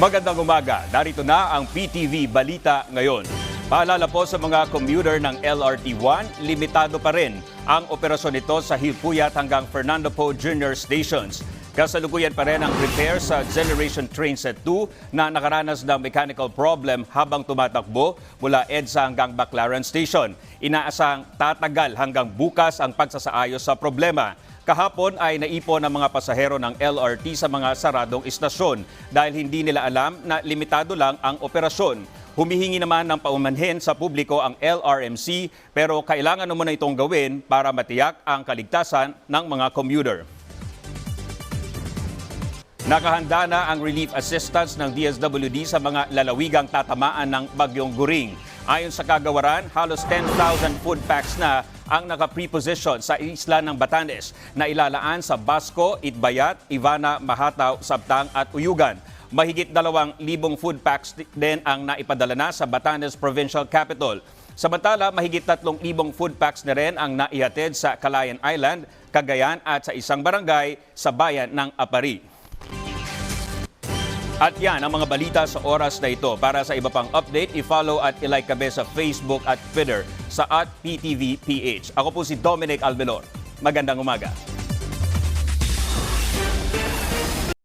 Magandang umaga. Narito na ang PTV Balita ngayon. Paalala po sa mga commuter ng LRT1, limitado pa rin ang operasyon nito sa Hilpuyat hanggang Fernando Poe Jr. Stations. Kasalukuyan pa rin ang repair sa Generation Train Set 2 na nakaranas ng mechanical problem habang tumatakbo mula EDSA hanggang Baclaran Station. Inaasang tatagal hanggang bukas ang pagsasaayos sa problema. Kahapon ay naipon ang mga pasahero ng LRT sa mga saradong istasyon dahil hindi nila alam na limitado lang ang operasyon. Humihingi naman ng paumanhin sa publiko ang LRMC pero kailangan naman na itong gawin para matiyak ang kaligtasan ng mga commuter. Nakahanda na ang relief assistance ng DSWD sa mga lalawigang tatamaan ng Bagyong Guring. Ayon sa kagawaran, halos 10,000 food packs na ang naka-preposition sa isla ng Batanes na ilalaan sa Basco, Itbayat, Ivana, Mahataw, Sabtang at Uyugan. Mahigit dalawang libong food packs din ang naipadala na sa Batanes Provincial Capital. Samantala, mahigit tatlong libong food packs na rin ang naihatid sa Calayan Island, Cagayan at sa isang barangay sa bayan ng Apari. At yan ang mga balita sa oras na ito. Para sa iba pang update, i-follow at ilike kami sa Facebook at Twitter sa at PTVPH. Ako po si Dominic Alvelor. Magandang umaga.